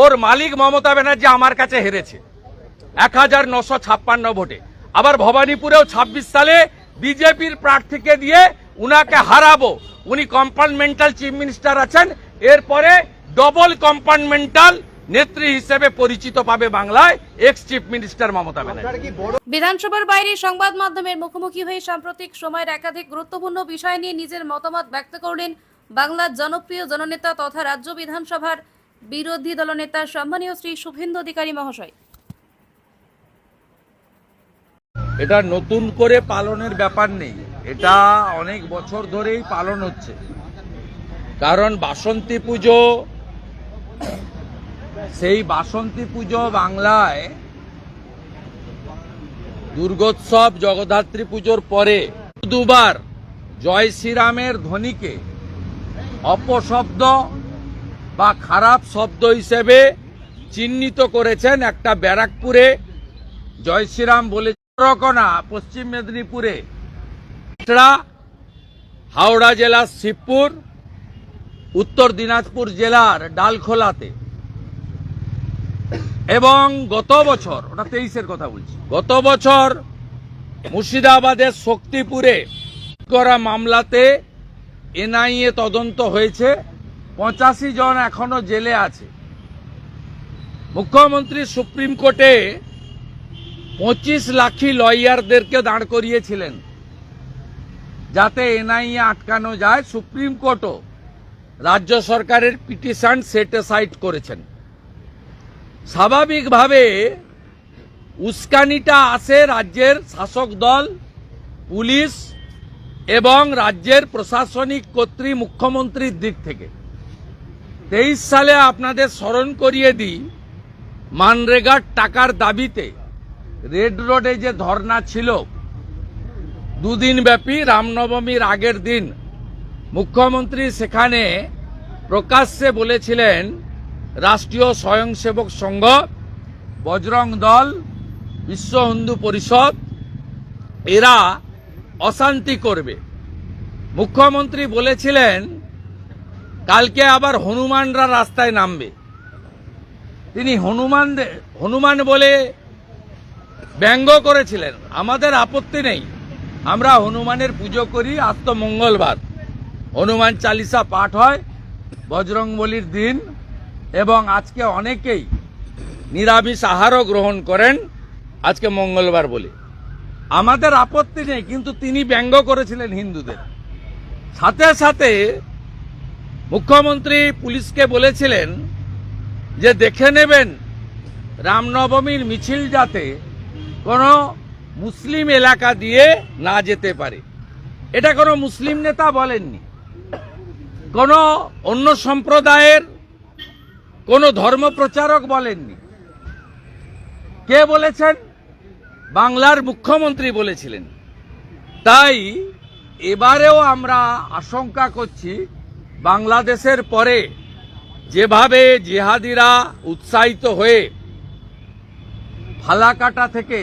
ওর মালিক মমতা ব্যানার্জি আমার কাছে হেরেছে। এক হাজার নশো ছাপ্পান্ন ভোটে। আবার ভবানীপুরেও ছাব্বিশ সালে বিজেপির প্রার্থীকে দিয়ে উনাকে হারাবো। উনি কম্পার্টমেন্টাল চিফ মিনিস্টার আছেন। এরপরে ডবল কম্পার্টমেন্টাল নেত্রী হিসেবে পরিচিত পাবে বাংলায় ex chief minister Mamata Banerjee. বিধানসভার বাইরে সংবাদ মাধ্যমের মুখোমুখি হয়ে সাম্প্রতিক সময়ের একাধিক গুরুত্বপূর্ণ বিষয় নিয়ে নিজের মতামত ব্যক্ত করলেন বাংলার জনপ্রিয় জননেতা তথা রাজ্য বিধানসভার বিরোধী দলনেতা সম্মানীয় শ্রী শুভেন্দু অধিকারী মহাশয়। এটা নতুন করে পালনের ব্যাপার নেই। এটা অনেক বছর ধরেই পালন হচ্ছে। কারণ বাসন্তী পুজো, সেই বাসন্তী পুজো বাংলায় দুর্গোৎসব, জগদ্ধাত্রী পুজোর পরে দুবার জয় শ্রীরামের ধ্বনিকে অপশব্দ বা খারাপ শব্দ হিসেবে চিহ্নিত করেছেন একটা ব্যারাকপুরে, জয় শ্রীরাম বলে রকনা, পশ্চিম মেদিনীপুরে। হাওড়া জেলার শিবপুর, উত্তর দিনাজপুর জেলার ডালখোলাতে। এবং গত বছর, ওটা তেইশের কথা বলছি, গত বছর মুর্শিদাবাদের শক্তিপুরে করা মামলাতে এনআইএ তদন্ত হয়েছে। পঁচাশি জন এখনও জেলে আছে। মুখ্যমন্ত্রী সুপ্রিম কোর্টে পঁচিশ লাখি লয়ারদেরকে দাঁড় করিয়েছিলেন। যাতে এনআইএ আটকানো যায়, সুপ্রিম কোর্টও রাজ্য সরকারের পিটিশন সেটেসাইড করেছেন। স্বাভাবিকভাবে উস্কানিটা আসে রাজ্যের শাসক দল, পুলিশ এবং রাজ্যের প্রশাসনিক কর্তৃ মুখ্যমন্ত্রীর দিক থেকে। তেইশ সালে আপনাদের স্মরণ করিয়ে দিই মানরেগার টাকার দাবিতে রেড রোডে যে ধর্না ছিল দুদিন ব্যাপী রামনবমীর আগের দিন মুখ্যমন্ত্রী সেখানে প্রকাশ্যে বলেছিলেন, রাষ্ট্রীয় স্বয়ংসেবক সংঘ, বজরং দল, বিশ্ব হিন্দু পরিষদ, এরা অশান্তি করবে। মুখ্যমন্ত্রী বলেছিলেন কালকে আবার হনুমানরা রাস্তায় নামবে। তিনি হনুমান হনুমান বলে ব্যঙ্গ করেছিলেন। আমাদের আপত্তি নেই। আমরা হনুমানের পুজো করি, আজ তো মঙ্গলবার। হনুমান চালিসা পাঠ হয়, বজরংবলির দিন, এবং আজকে অনেকেই নিরামিষ আহারও গ্রহণ করেন, আজকে মঙ্গলবার বলে। আমাদের আপত্তি নেই, কিন্তু তিনি ব্যঙ্গ করেছিলেন হিন্দুদের। সাথে সাথে মুখ্যমন্ত্রী পুলিশকে বলেছিলেন যে দেখে নেবেন রামনবমীর মিছিল যাতে কোনো মুসলিম এলাকা দিয়ে না যেতে পারে। এটা কোনো মুসলিম নেতা বলেননি। কোনো অন্য সম্প্রদায়ের কোনো ধর্ম প্রচারক বলেননি। কে বলেছেন? বাংলার মুখ্যমন্ত্রী বলেছিলেন। তাই এবারেও আমরা আশঙ্কা করছি বাংলাদেশের পরে যেভাবে জেহাদিরা উৎসাহিত হয়ে ফালাকাটা থেকে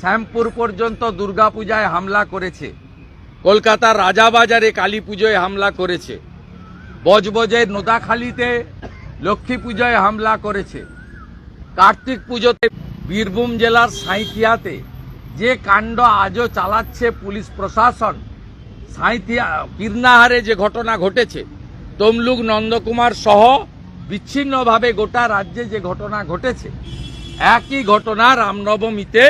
শ্যামপুর পর্যন্ত দুর্গাপূজায় হামলা করেছে, কলকাতার রাজাবাজারে কালী পুজোয় হামলা করেছে বজবজের নোদাখালীতে লক্ষ্মী পুজোয় হামলা করেছে, কার্তিক পুজোতে বীরভূম জেলার সাঁইথিয়াতে যে কাণ্ড আজও চালাচ্ছে পুলিশ প্রশাসন, সাঁইথিয়া কীর্ণাহারে যে ঘটনা ঘটেছে তমলুক নন্দকুমার সহ বিচ্ছিন্নভাবে গোটা রাজ্যে যে ঘটনা ঘটেছে, একই ঘটনা রামনবমীতে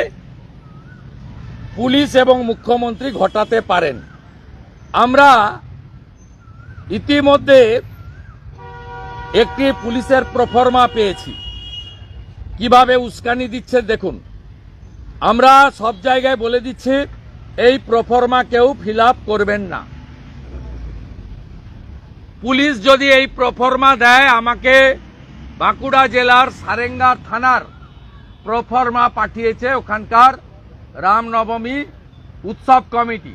পুলিশ এবং মুখ্যমন্ত্রী ঘটাতে পারেন। আমরা ইতিমধ্যে একটি পুলিশের প্রফর্মা পেয়েছি। কীভাবে উস্কানি দিচ্ছে দেখুন। আমরা সব জায়গায় বলে দিচ্ছি, এই প্রফর্মা কেউ ফিল করবেন না। পুলিশ যদি এই প্রফর্মা দেয়, আমাকে বাঁকুড়া জেলার সারেঙ্গা থানার প্রফর্মা পাঠিয়েছে ওখানকার রামনবমী উৎসব কমিটি।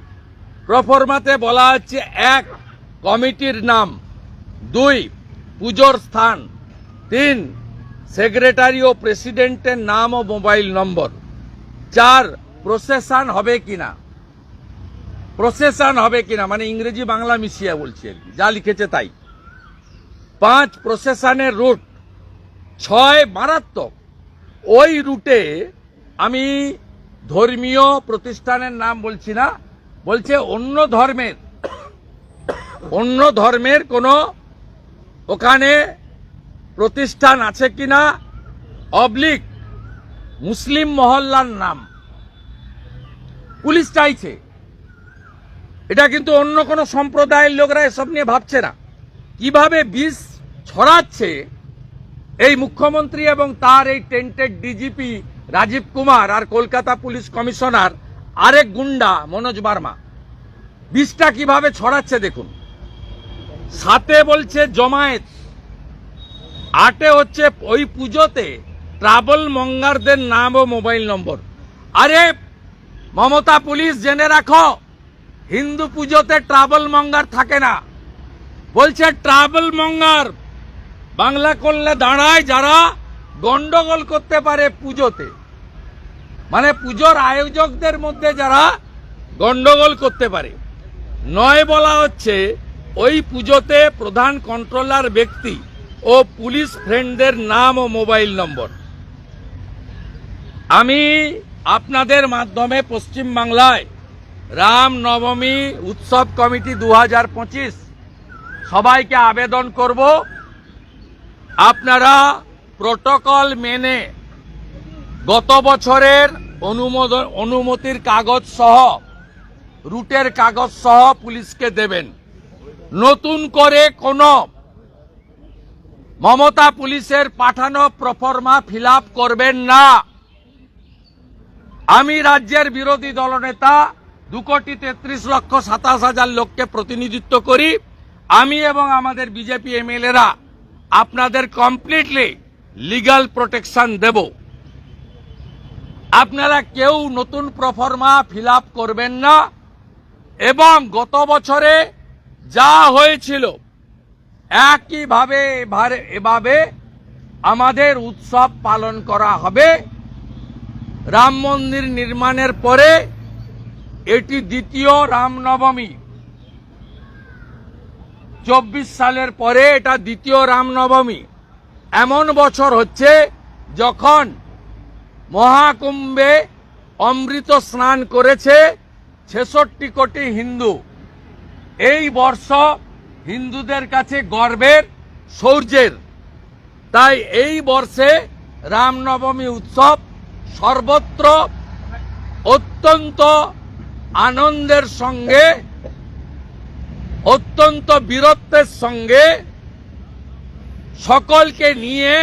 প্রফর্মাতে বলা হচ্ছে এক, কমিটির নাম। দুই, পুজোর স্থান। তিন, সেক্রেটারি ও প্রেসিডেন্টের নাম ও মোবাইল নম্বর। চার, প্রসেশন হবে কিনা? প্রসেশন হবে কিনা? মানে ইংরেজি বাংলা মিশিয়ে বলছি আর কি। যা লিখেছে তাই। পাঁচ প্রসেশনের রুট। ছয় মারাত্মক। ওই রুটে আমি ধর্মীয় প্রতিষ্ঠানের নাম বলছি না, বলছে অন্য ধর্মের। অন্য ধর্মের কোনো ওখানে প্রতিষ্ঠান আছে কিনা? অবলিক মুসলিম মহল্লার নাম। পুলিশ চাইছে। এটা কিন্তু অন্য কোনো সম্প্রদায়ের লোকরা এসব নিয়ে ভাবছে না। কীভাবে বিষ ছড়াচ্ছে? এই মুখ্যমন্ত্রী এবং তার এই টেন্টেড ডিজিপি রাজীব কুমার আর কলকাতা পুলিশ কমিশনার আরেক গুন্ডা, মনোজ বার্মা। বিষটা কীভাবে ছড়াচ্ছে দেখুন। সাথে বলছে জমায়েত, আটে হচ্ছে ওই পুজোতে ট্রাভেল মঙ্গারদের নাম ও মোবাইল নম্বর। আরে, মমতা পুলিশ জেনে রাখো হিন্দু পুজোতে ট্রাভেল মঙ্গার থাকে না। বলছে ট্রাভেল মঙ্গার বাংলা করলে দাঁড়ায় যারা গন্ডগোল করতে পারে পুজোতে। মানে পুজোর আয়োজকদের মধ্যে যারা গন্ডগোল করতে পারে। নয় বলা হচ্ছে ওই পুজোতে প্রধান কন্ট্রোলার ব্যক্তি ও পুলিশ ফ্রেন্ডদের নাম ও মোবাইল নম্বর। আমি আপনাদের মাধ্যমে পশ্চিম বাংলায় রাম নবমী উৎসব কমিটি দু হাজার পঁচিশ। সবাইকে আবেদন করব। আপনারা প্রোটোকল মেনে গত বছরের অনুমোদন অনুমতির কাগজ সহ, রুটের কাগজ সহ পুলিশকে দেবেন। নতুন করে কোনো মমতা পুলিশের পাঠানো প্রফর্মা ফিল করবেন না। আমি রাজ্যের বিরোধী দলনেতা দু কোটি তেত্রিশ লক্ষ সাতাশ হাজার লোককে প্রতিনিধিত্ব করি। আমি এবং আমাদের বিজেপি এমএলএরা আপনাদের কমপ্লিটলি লিগ্যাল প্রোটেকশন দেব। আপনারা কেউ নতুন প্রফর্মা ফিল করবেন না এবং গত বছরে যা হয়েছিল, একইভাবে এভাবে আমাদের উৎসব পালন করা হবে। রাম মন্দির নির্মাণের পরে এটি দ্বিতীয় রামনবমী। চব্বিশ সালের পরে এটা দ্বিতীয় রামনবমী। এমন বছর হচ্ছে যখন মহাকুম্ভে অমৃত স্নান করেছে ছেষট্টি কোটি হিন্দু। এই বর্ষ হিন্দুদের কাছে গর্বের শৌর্যের তাই এই বর্ষে রামনবমী উৎসব সর্বত্র অত্যন্ত আনন্দের সঙ্গে, অত্যন্ত বীরত্বের সঙ্গে সকলকে নিয়ে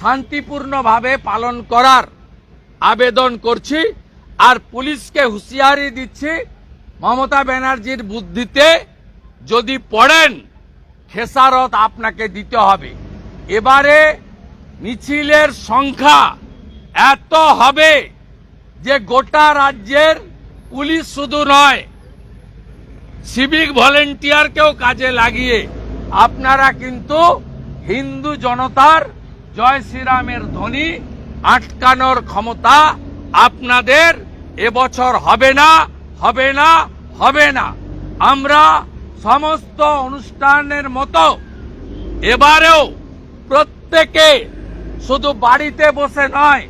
শান্তিপূর্ণভাবে পালন করার আবেদন করছি আর পুলিশকে হুঁশিয়ারি দিচ্ছি, মমতা ব্যানার্জির বুদ্ধিতে যদি পড়েন, খেসারত আপনাকে দিতে হবে। এবারে মিছিলের সংখ্যা এত হবে যে গোটা রাজ্যের পুলিশ শুধু নয় সিভিক ভলেন্টিয়ারকেও কাজে লাগিয়ে আপনারা কিন্তু হিন্দু জনতার জয় শ্রীরামের ধ্বনি আটকানোর ক্ষমতা আপনাদের এবছর হবে না হবে না হবে না। আমরা সমস্ত অনুষ্ঠানের মতো এবারেও প্রত্যেকে শুধু বাড়িতে বসে নয়,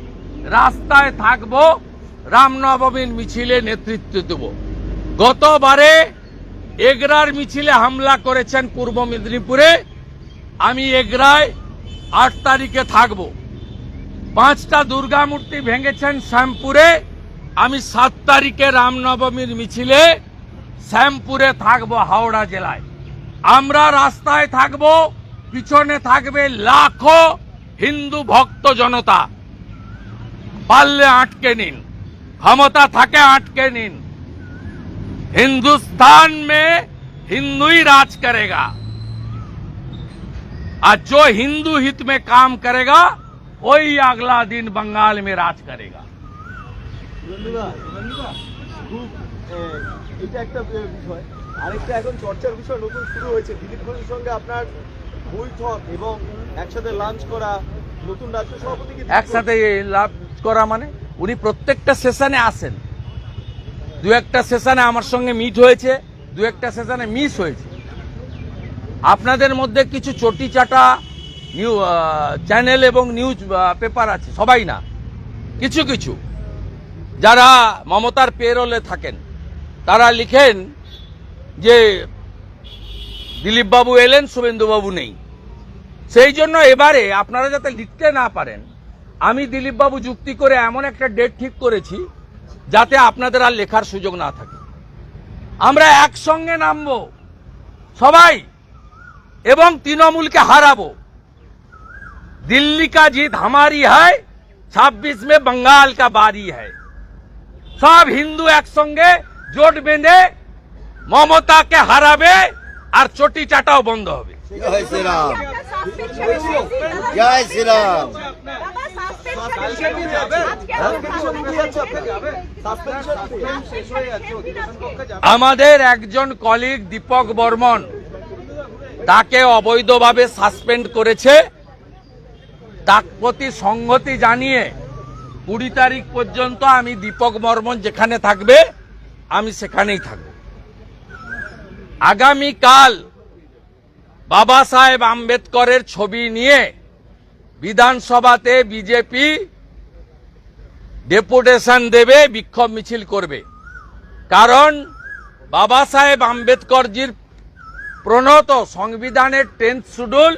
রাস্তায় থাকব রামনবমীর মিছিলে নেতৃত্ব দেব। গতবারে এগরার মিছিলে হামলা করেছেন পূর্ব মেদিনীপুরে। আমি এগরায় আট তারিখে থাকব। পাঁচটা দুর্গা মূর্তি ভেঙেছেন শ্যামপুরে। আমি সাত তারিখে রামনবমীর মিছিলে শ্যামপুরে থাকব হাওড়া জেলায়। আমরা রাস্তায় থাকব, পিছনে থাকবে লাখো হিন্দু ভক্ত জনতা। পারলে আটকে নিন। ক্ষমতা থাকে আটকে নিন हिंदुस्तान में हिंदू ही राज करेगा और जो हिंदू हित में काम करेगा वही अगला दिन बंगाल में राज करेगा বন্ধুরা, খুব আহ, এটা একটা আহ, বিষয় আরেকটা এখন চর্চার বিষয় নতুন শুরু হয়েছে দিলীপ ঘোষের সঙ্গে আপনার বৈঠক এবং একসাথে লাঞ্চ করা নতুন রাজ্য সভাপতি কি একসাথে লাভ করা মানে উনি প্রত্যেকটা সেশনে আসেন। দু একটা সেশনে আমার সঙ্গে মিট হয়েছে, দু একটা সেশনে মিস হয়েছে। আপনাদের মধ্যে কিছু চটি চাটা নিউ চ্যানেল এবং নিউজ পেপার আছে, সবাই না। কিছু কিছু। যারা মমতার পেরোলে থাকেন, তারা লিখেন যে দিলীপবাবু এলেন, শুভেন্দুবাবু নেই। সেই জন্য এবারে আপনারা যাতে লিখতে না পারেন আমি দিলীপবাবু যুক্তি করে এমন একটা ডেট ঠিক করেছি যাতে আপনাদের আর লেখার সুযোগ না থাকে। আমরা একসঙ্গে নামব, সবাই, এবং তৃণমূলকে হারাবো। দিল্লি কা জিত হামারি হয়, ছাব্বিশ মে বঙ্গাল কা বারি হয়। সব হিন্দু একসঙ্গে জোট বেঁধে মমতাকে হারাবে আর চটি চাটাও বন্ধ হবে। জয় শ্রীরাম। জয় শ্রীরাম। আমাদের একজন কলিগ দীপক বর্মন তাকে অবৈধভাবে সাসপেন্ড করেছে। তার প্রতি সংহতি জানিয়ে কুড়ি তারিখ পর্যন্ত আমি দীপক বর্মন যেখানে থাকবে আমি সেখানেই থাকব। আগামীকাল বাবা সাহেব আম্বেদকরের ছবি নিয়ে বিধানসভাতে বিজেপি ডেপুটেশন দেবে, বিক্ষোভ মিছিল করবে। কারণ বাবা সাহেব আম্বেদকরজির প্রণত সংবিধানের টেন্থ শিডিউল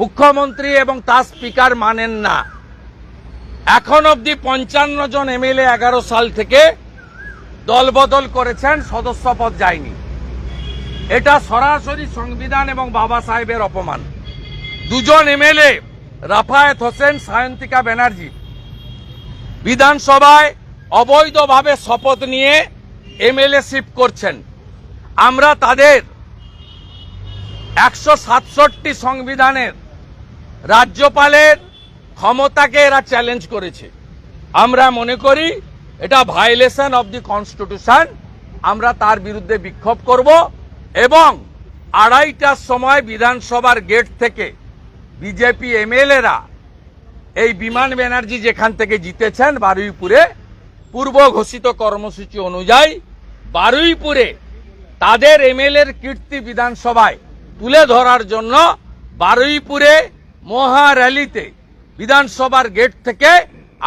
মুখ্যমন্ত্রী এবং তার স্পিকার মানেন না। এখন অবধি পঞ্চান্ন জন এমএলএ এগারো সাল থেকে দলবদল করেছেন সদস্য পদ যায়নি। এটা সরাসরি সংবিধান এবং বাবা সাহেবের অপমান। দুজন এমএলএ, রাফায়েত হোসেন, সায়ন্তিকা ব্যানার্জি। বিধানসভায় অবৈধভাবে শপথ নিয়ে এমএলএ শিপ করছেন। আমরা তাদের একশো সাতষট্টি সংবিধানের রাজ্যপালের ক্ষমতাকে এরা চ্যালেঞ্জ করেছে। আমরা মনে করি এটা ভায়োলেশন অব দি কনস্টিটিউশন আমরা তার বিরুদ্ধে বিক্ষোভ করব এবং আড়াইটার সময় বিধানসভার গেট থেকে বিজেপি এমএলএরা এই বিমান ব্যানার্জি যেখান থেকে জিতেছেন বারুইপুরে, পূর্ব ঘোষিত কর্মসূচি অনুযায়ী বারুইপুরে তাদের এমএলএর কীর্তি বিধানসভায় তুলে ধরার জন্য বারুইপুরে মহা র্যালিতে বিধানসভার গেট থেকে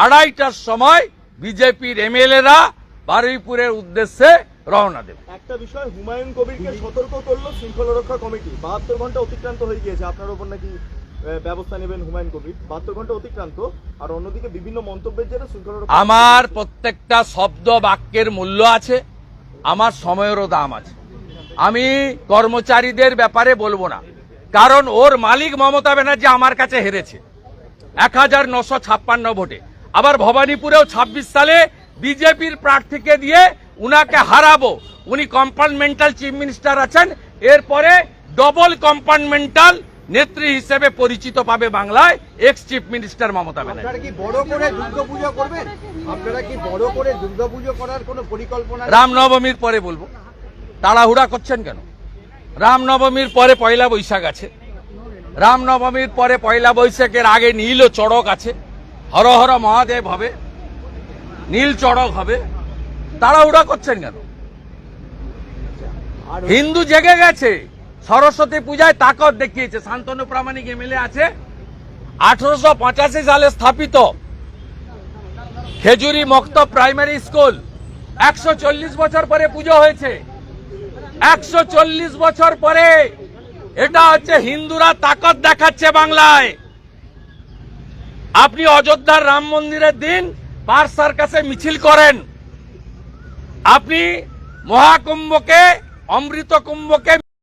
আড়াইটার সময় বিজেপির এমএলএরা বারুইপুরের উদ্দেশ্যে রওনা দেবে। একটা বিষয়, হুমায়ুন কবিরকে সতর্ক করল শৃঙ্খলা রক্ষা কমিটি। বাহাত্তর ঘণ্টা অতিক্রান্ত হয়ে গিয়েছে। আপনার উপর নাকি ব্যবস্থা নেবেন হুমায়ুন কবির। বাহাত্তর ঘণ্টা অতিক্রান্ত। আর অন্যদিকে বিভিন্ন মন্তব্যের জেরে শৃঙ্খলা আমার প্রত্যেকটা শব্দ বাক্যের মূল্য আছে আমার সময়েরও দাম আছে। আমি কর্মচারীদের ব্যাপারে বলব না কারণ ওর মালিক মমতা ব্যানার্জি আমার কাছে হেরেছে। এক হাজার নশো ছাপ্পান্ন ভোটে। আবার ভবানীপুরেও ছাব্বিশ সালে বিজেপির প্রার্থীকে দিয়ে উনাকে হারাবো। উনি কম্পার্টমেন্টাল চিফ মিনিস্টার আছেন এরপরে ডবল কম্পার্টমেন্টাল নেত্রী হিসেবে পরিচিত পাবে বাংলায় ex chief minister Mamata Banerjee. কি বড় করে দুর্গাপুজো করবেন? আপনারা কি বড় করে দুর্গাপুজো করার কোনো পরিকল্পনা রামনবমীর পরে বলব। তাড়াহুড়া করছেন কেন? রামনবমীর পরে পয়লা বৈশাখ আছে। রামনবমীর পরে পয়লা বৈশাখের আগে নীল ও চড়ক আছে। হর হর মহাদেব হবে। নীল চড়ক হবে। তাড়াহুড়া করছেন কেন? আর হিন্দু জেগে গেছে। সরস্বতী পূজায় তাকত দেখিয়েছে। শান্তনু প্রামাণিক এমএলএ আছে। আঠারোশো পঁচাশি সালে স্থাপিত খেজুরি মক্ত প্রাইমারি স্কুল। একশো চল্লিশ বছর পরে পুজো হয়েছে। একশো চল্লিশ বছর পরে এটা হচ্ছে হিন্দুরা তাকত দেখাচ্ছে বাংলায়। আপনি অযোধ্যার রাম মন্দিরের দিন পার সার্কাসে মিছিল করেন। আপনি মহাকুম্ভকে অমৃত কুম্ভকে